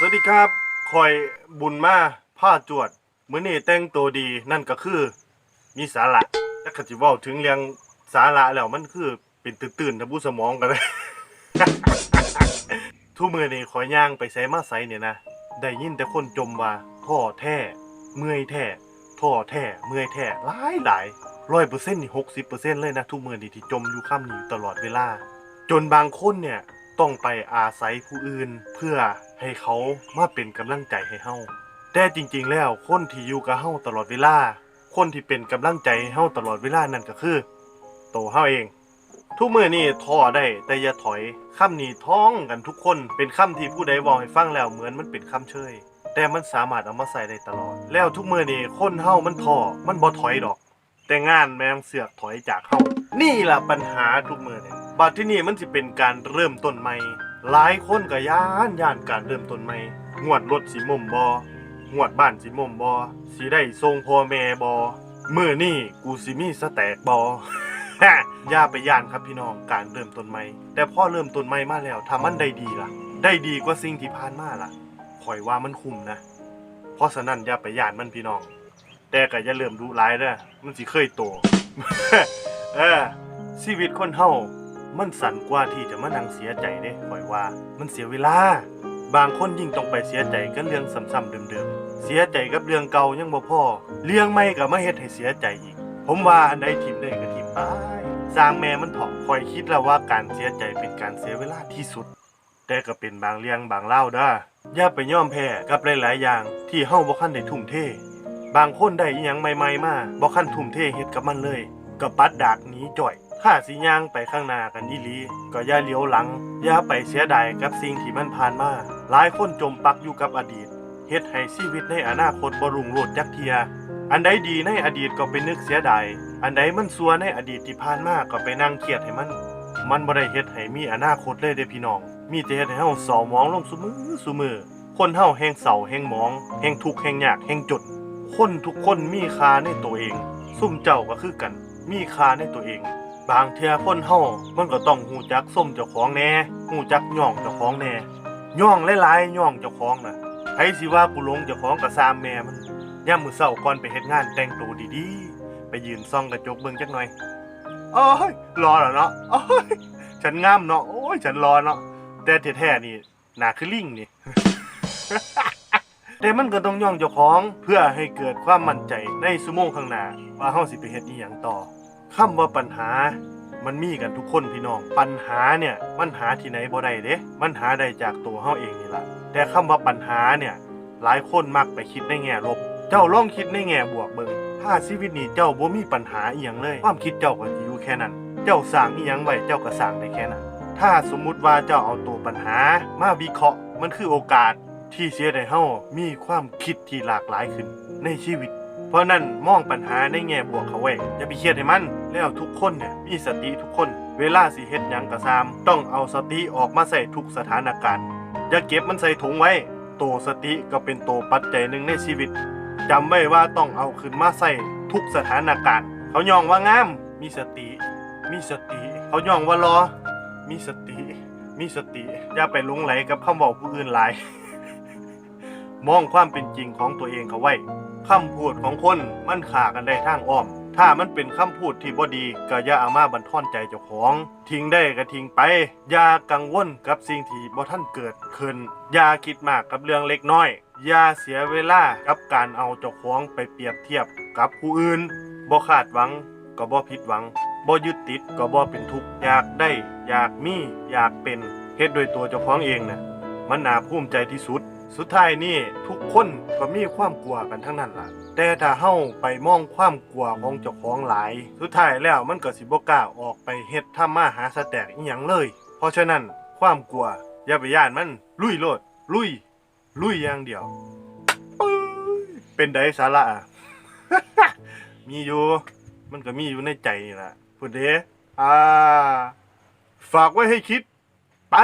สวัสดีครับคอยบุญมาผ้าจวด มื้อนี้แต่งตัวดีนั่นก็คือ มีสาระแต่ขจิเว้าถึงเรื่องสาระแล้วมันคือเป็นตื่นๆทะบุสมองกันเลย ทุกมือนี่ขอยย่างไปไสมาไสเนี่ยนะ ได้ยินแต่คนจมว่าท่อแท้ เมื่อยแท้ท่อแท้เมื่อยแท้หลายหลายร้อยเปอร์เซ็นต์นี่หกสิบเปอร์เซ็นต์เลยนะ ทุกมือนี่ที่จมอยู่ข้ามนี้อยู่ตลอดเวลา จนบางคนเนี่ยต้องไปอาศัยผู้อื่นเพื่อ ให้เขามาเป็นกำลังใจให้เฮาแต่จริงๆ แล้วคนที่อยู่กับเฮาตลอดเวลา คนที่เป็นกำลังใจให้เฮาตลอดเวลานั่นก็คือ โตวเฮาเอง ทุกมือนี่ท้อได้แต่อย่าถอยคำนี้ท้องกันทุกคนเป็นคำที่ผู้ใดบอกให้ฟังแล้วเหมือนมันเป็นคำเชยแต่มันสามารถเอามาใส่ได้ตลอด แล้วทุกมือนี่คนเฮามันท้อมันบ่ถอยดอก แต่งานแมงเสือกถอยจากเฮานี่ล่ะปัญหาทุกมือนี่บัดที่นี่มันสิเป็นการเริ่มต้นใหม่ หลายคนก็ย่านย่านการเริ่มต้นใหม่งวดรถสิม่มบ่งวดบ้านสิม่มบ่สิได้ส่งพ่อแม่บ่มื้อนี้กูสิมีสแตกบอย่าไปย่านครับพี่น้องการเริ่มต้นใหม่ แต่พ่อเริ่มต้นใหม่มาแล้วถ้ามันได้ดีล่ะ ได้ดีกว่าสิ่งที่ผ่านมาล่ะข่อยว่ามันคุ้มนะ เพราะฉะนั้นอย่าไปย่านมันพี่น้อง แต่ก็อย่าเริ่มดูร้ายเด้อมันสิเคยโตเออชีวิตคนเฮา มันสั่นกว่าที่จะมานั่งเสียใจเด้ข่อยว่า มันเสียเวลา บางคนยิ่งต้องไปเสียใจกับเรื่องซ้ำๆเดิมๆ เสียใจกับเรื่องเก่ายังบ่พอ เรื่องใหม่ก็มาเฮ็ดให้เสียใจอีก ผมว่าอันใดทิมได้ก็ทิมไปสร้างแม่มันเถาะคอยคิดแล้วว่าการเสียใจเป็นการเสียเวลาที่สุด แต่ก็เป็นบางเรื่องบางเล่าเด้ออย่าไปย่อมแพ้กับหลายๆอย่างที่เฮาบ่คันได้ทุ่มเท บางคนได้อิหยังใหม่ๆมาบ่คันทุ่มเทเฮ็ดกับมันเลยก็ปัดดากหนีจ่อย ถ้าสิย่างไปข้างหน้ากันอีหลี ก็อย่าเลี้ยวหลัง อย่าไปเสียดายกับสิ่งที่มันผ่านมา หลายคนจมปักอยู่กับอดีตเฮ็ดให้ชีวิตในอนาคตบ่รุ่งโรจน์จักเทีย อันใดดีในอดีตก็ไปนึกเสียดาย อันใดมันซัวในอดีตที่ผ่านมาก็ไปนั่งเครียดให้มัน มันบ่ได้เฮ็ดให้มีอนาคตเลยเด้พี่น้อง มีแต่เฮ็ดให้เฮาเศร้าหมองลงซุมือซุมือ คนเฮาแห่งเศร้าแห่งหมอง แห่งทุกข์แห่งยากแห่งจน คนทุกคนมีค่าในตัวเอง ซุ่มเจ้าก็คือกัน มีค่าในตัวเอง บางเทื่อคนเฮามันก็ต้องฮู้จักส้มเจ้าของแน่ฮู้จักย่องเจ้าของแน่ย่องหลายๆย่องเจ้าของน่ะไผสิว่ากูหลงเจ้าของก็ซามแม่มันย่ามมื้อเช้าก่อนไปเฮ็ดงานแต่งตัวดีๆ ไปยืนส่องกระจกเบิ่งจักหน่อยโอ้ยรอแล้วเนาะโอ้ยฉันงามเนาะโอ้ยฉันรอเนาะแต่แท้ๆนี่หน้าคือลิงนี่ แต่มันก็ต้องย่องเจ้าของเพื่อให้เกิดความมั่นใจในสุโมงข้างหน้าว่าเฮาสิไปเฮ็ดอีหยังต่อ คำว่าปัญหา มันมีกันทุกคนพี่น้อง ปัญหาเนี่ยมันหาที่ไหนบ่ได้เด้ มันหาได้จากตัวเฮาเองนี่ละแต่คำว่าปัญหาเนี่ย หลายคนมักไปคิดในแง่ลบ เจ้าลองคิดในแง่บวกเบิ่งถ้าชีวิตนี้เจ้าบ่มีปัญหาอีหยังเลย ความคิดเจ้าก็สิอยู่แค่นั้น เจ้าสร้างอีหยังไว้เจ้าก็สร้างได้แค่นั้น ถ้าสมมุติว่าเจ้าเอาตัวปัญหา มาวิเคราะห์มันคือโอกาสที่เสียได้เฮามีความคิดที่หลากหลายขึ้นในชีวิต เพราะนั้นมองปัญหาในแง่บวกเขาไว้อย่าไปเครียดให้มัน แล้วทุกคนเนี่ยมีสติทุกคน เวลาสิเฮ็ดหยังก็ตาม ต้องเอาสติออกมาใส่ทุกสถานการณ์ อย่าเก็บมันใส่ถุงไว้ โตสติก็เป็นโตปัจจัยหนึ่งในชีวิตจำไว้ว่าต้องเอาขึ้นมาใส่ทุกสถานการณ์ เขายองว่างาม มีสติ มีสติ เขายองว่ารอ มีสติ มีสติ อย่าไปหลงไหลกับคำบอกผู้อื่นหลาย มองความเป็นจริงของตัวเองเขาไว้ คำพูดของคนมันขากันได้ทางอ้อม ถ้ามันเป็นคำพูดที่บ่ดีก็อย่าเอามาบันทอนใจเจ้าของ ทิ้งได้ก็ทิ้งไป อย่ากังวลกับสิ่งที่บ่ท่านเกิดขึ้น อย่าคิดมากกับเรื่องเล็กน้อย อย่าเสียเวลากับการเอาเจ้าของไปเปรียบเทียบกับผู้อื่นบ่คาดหวังก็บ่ผิดหวังบ่ยึดติดก็บ่เป็นทุกข์อยากได้ อยากมี อยากเป็นเฮ็ดโดวยตัวเจ้าของเองน่ะมันน่าภูมิใจที่สุด สุดท้ายนี่ทุกคนก็มีความกลัวกันทั้งนั้นล่ะ แต่ถ้าเฮาไปมองความกลัวของเจ้าของหลาย สุดท้ายแล้วมันก็สิบ่กล้าออกไปเฮ็ดทำมาหาสแตกอีหยังเลย เพราะฉะนั้นความกลัวอย่าไปย่านมันลุยโลด ลุย ลุยอย่างเดียว เป็นไดสาระอะมีอยู่ มันก็มีอยู่ในใจนี่ล่ะพูดเด้อ่า ฝากไว้ให้คิด ไป